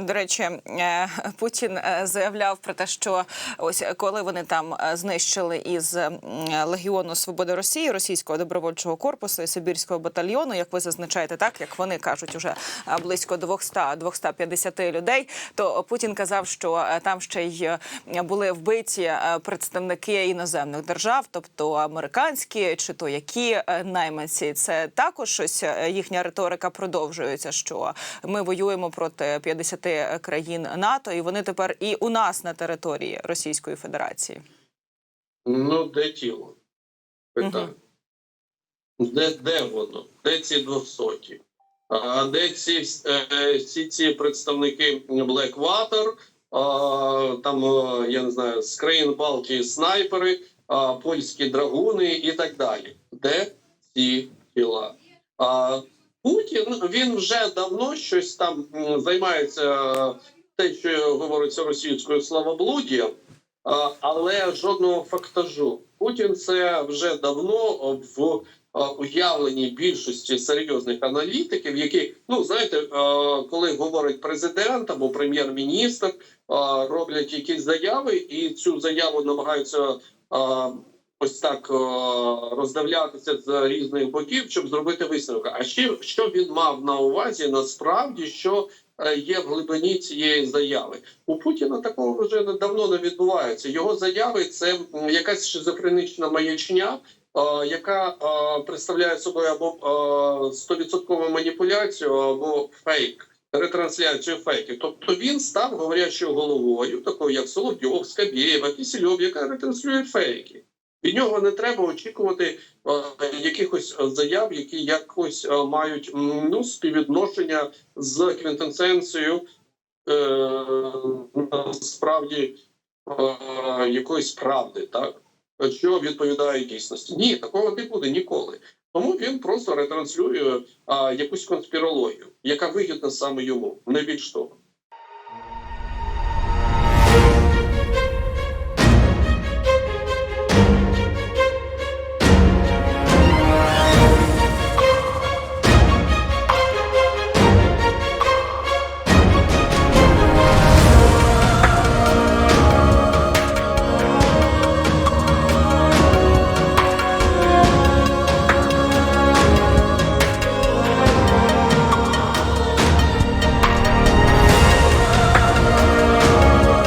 До речі, е, Путін е, заявляв про те, що ось коли вони там е, знищили із Легіону Свободи Росії, російського добровольчого корпусу і Сибірського батальйону, як ви зазначаєте, так як вони кажуть, уже близько 200-250 людей. То Путін казав, що там ще й були вбиті представники іноземних держав, тобто американські чи то які найманці. Це також щось е, їхня риторика продовжується. Що ми воюємо проти 50 країн НАТО, і вони тепер і у нас на території Російської Федерації. Ну, де тіло? Питання. Де, де воно? Де ці двохсоті? А де ці е, всі ці представники Blackwater, а, там, е, я не знаю, з країн Балтії снайпери, а, польські драгуни і так далі. Де ці тіла? А, Путін він вже давно щось там займається е, те, що говориться російською славоблуддям, але жодного фактажу. Путін це вже давно в уявленні більшості серйозних аналітиків, які ну знаєте, е, коли говорить президент або прем'єр-міністр, е, роблять якісь заяви, і цю заяву намагаються е, ось так е, роздивлятися з різних боків, щоб зробити висновок. А ще що він мав на увазі насправді, що е, є в глибині цієї заяви? У Путіна такого вже давно не відбувається. Його заяви це якась шизофренічна маячня. е, Яка представляє собою або стовідсоткову маніпуляцію, або фейк, ретрансляцію фейків. Тобто він став говорячою головою, такою як Соловйов, Скабєєва, Кисельов, яка ретранслює фейки. Від нього не треба очікувати е, якихось заяв, які якось е, мають ну, співвідношення з квінтесенцією е, насправді якоїсь правди, так що відповідає дійсності. Ні, такого не буде ніколи. Тому він просто ретранслює якусь конспірологію, яка вигідна саме йому, не більш того.